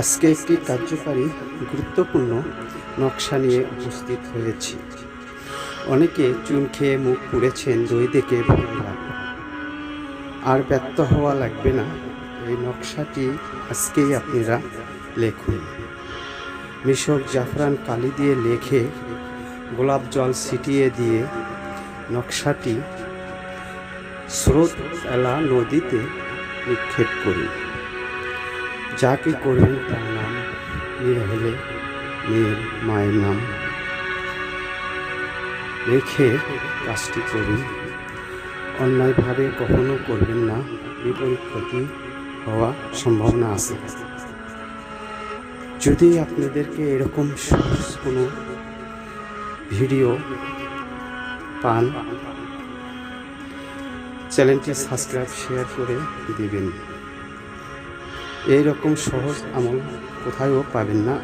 আজকে একটি কার্যকারী গুরুত্বপূর্ণ নকশা নিয়ে উপস্থিত হয়েছি। অনেকে চুন খেয়ে মুখ পুড়েছেন, দই দেখে ভয় আর ব্যর্থ হওয়া লাগবে না। এই নকশাটি আজকেই আপনারা লেখুন। মিশক জাফরান কালি দিয়ে লেখে, গোলাপ জল ছিটিয়ে দিয়ে নকশাটি স্রোত এলা নদীতে নিক্ষেপ করুন। যাকে করবেন তার নাম মেয়ে হলে মেয়ের মায়ের নাম। রেখে কাজটি করুন। অন্যায়ভাবে কখনো করবেন না। বিপরীত ক্ষতি হওয়া সম্ভাবনা আছে। যদি আপনাদেরকে এরকম কোনো ভিডিও পান, চ্যানেলটি সাবস্ক্রাইব, শেয়ার করে দিবেন। এই রকম সহজ আমল কোথায়ও পাবেন না।